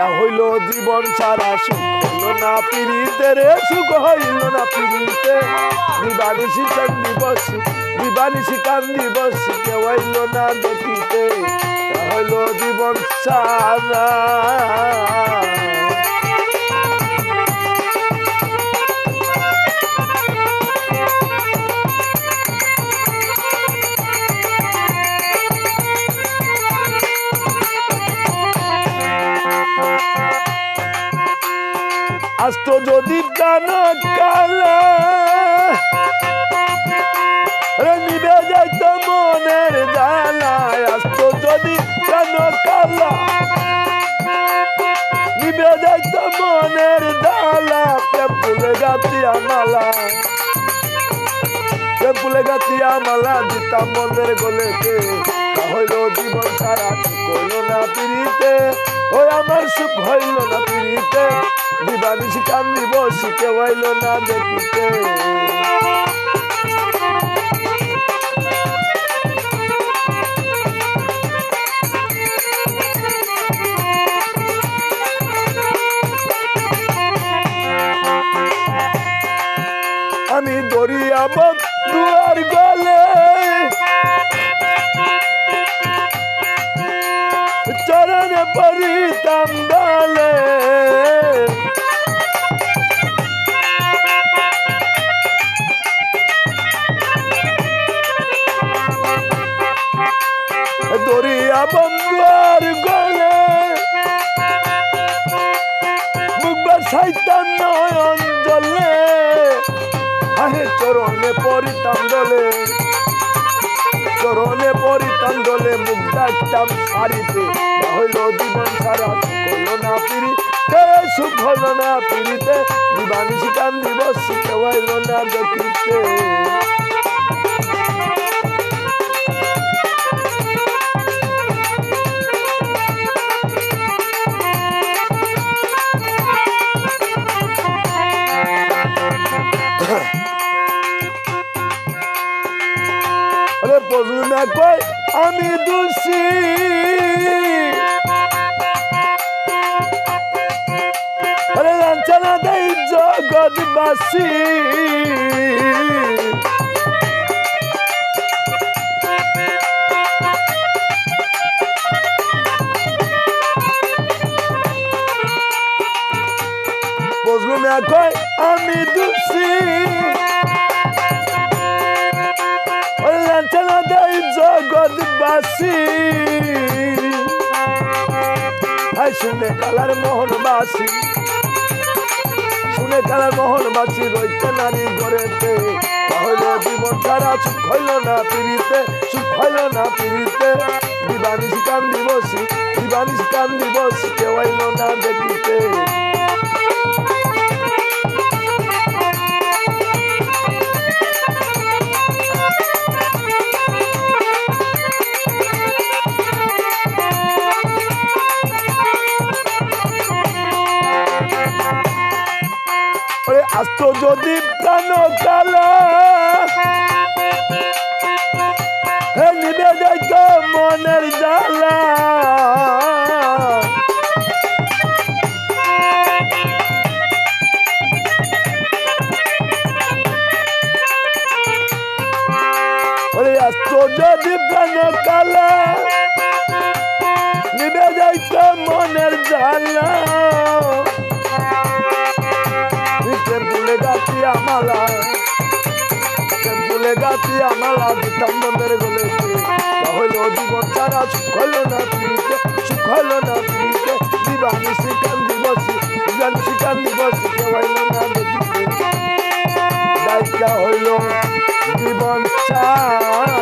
ডাইকা হইল জীবন সারা সুখ হইল না পিড়িতে রে সুখ হইল না পিড়িতে দিবানিসি কান্দি বসি দিবানিসি কান্দি বসি কেউ হইল না দেখিতে। হইল জীবন সারা। আস্ত যদি কান কালা নিবে যাইত মনের আস্ত যদি কালা নিবে মনের গাতিয়া মালা পেপুলে গাতিয়া মালা দিতাম মনের গলেতে। হইল জীবন সারা কইল না পিড়িতে। ওই আমার সুখ হইল না পিড়িতে দিবানিসি কান্দিব শিখে হইল না দেখিতে। আমি দরিয়া দুয়ার গলে পরিতাম ডালে। দরিয়া বন্ধুয়ার গলে। মুখবার সাইতাম নয়ন জলে আহে চরণে পরিতাম দলে চরণে পরিতাম দলে মুখ ডাকতাম সারিতে। হইল জীবন সারা হইল না পিড়িতে সুখ হইল না পিড়িতে দিবানি শিকান দিবস বসিতে হইল না দেখিতে আরে বলু না কই, আমি দোষী। আরে লাঞ্ছনা দেই জগৎবাসী। বুঝলু না কই, আমি দোষী। লাঞ্ছনা দেই জগৎবাসী। শুনে কালার মোহনবাসী। শুনে কালার মোহনবাসী, রইতে নারী গড়েতে। হইল জীবন সারা সুখ হইল না পিড়িতে, সুখ হইল না পিড়িতে। দিবানিস কান্দি বসি দিবানিস কান্দি বসি কেউ না দেখিতে। আস্ত যদি প্রাণ কালা নিবে মনের জ্বালা টেম্পুলে গাতিয়া মালা টেম্পুলে গাতিয়া মালা দিতাম মনের গলে হইল জীবন সারা সুখ হইল না পিড়িতে সুখ হইল না পিড়িতে দিবানি শিকান দিবসি দিবানি শিকান দিবসি, কেউ হইল না দেখিতে দায়িকা হইল জীবন সারা